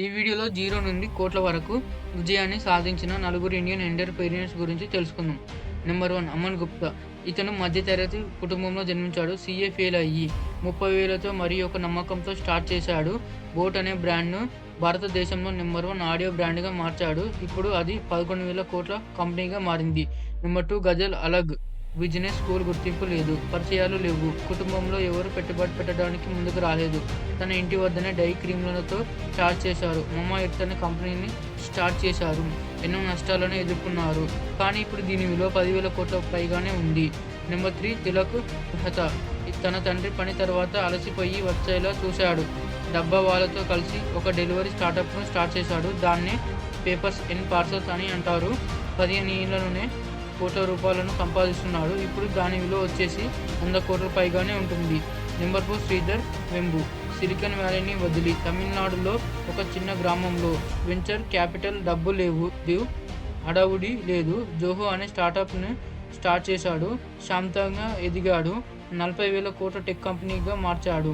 ఈ వీడియోలో జీరో నుండి కోట్ల వరకు విజయాన్ని సాధించిన నలుగురు ఇండియన్ ఎంటర్ప్రీనియర్స్ గురించి తెలుసుకుందాం. Number one Aman Gupta. ఇతను మధ్యతరగతి కుటుంబంలో జన్మించాడు. సీఏ ఫెయిల్ అయ్యి ముప్పై వేలతో మరియు ఒక నమ్మకంతో స్టార్ట్ చేశాడు. బోట్ అనే బ్రాండ్ను భారతదేశంలో నెంబర్ వన్ ఆడియో బ్రాండ్గా మార్చాడు. ఇప్పుడు అది పదకొండు వేల కోట్ల కంపెనీగా మారింది. నెంబర్ టూ గజల్ అలగ్. బిజినెస్ స్కూల్ గుర్తింపు లేదు. పరిచయాలు లేవు. కుటుంబంలో ఎవరు పెట్టుబడి పెట్టడానికి ముందుకు రాలేదు. తన ఇంటి వద్దనే డై క్రీమ్లతో స్టార్ట్ చేశారు. మమ్మ ఎర్త్ అనే కంపెనీని స్టార్ట్ చేశారు. ఎన్నో నష్టాలను ఎదుర్కొన్నారు. కానీ ఇప్పుడు దీని విలువ పదివేల కోట్ల పైగానే ఉంది. నెంబర్ త్రీ తిలక్ మెహతా తన తండ్రి పని తర్వాత అలసిపోయి వచ్చేలా చూశాడు. డబ్బా వాళ్ళతో కలిసి ఒక డెలివరీ స్టార్టప్ను స్టార్ట్ చేశాడు. దాన్నే పేపర్స్ ఎన్ పార్సల్స్ అని అంటారు. పదిహేను ఏళ్ళలోనే కోట్ల రూపాయలను సంపాదిస్తున్నాడు. ఇప్పుడు దాని విలువ వచ్చేసి వంద కోట్ల పైగానే ఉంటుంది. Number four Sridhar Vembu Silicon వ్యాలీని వదిలి తమిళనాడులో ఒక చిన్న గ్రామంలో. వెంచర్ క్యాపిటల్ డబ్బు లేవు లేవు, హడావుడి లేదు. జోహో అనే స్టార్టప్ను స్టార్ట్ చేశాడు. శాంతంగా ఎదిగాడు. నలభై వేల కోట్ల టెక్ కంపెనీగా మార్చాడు.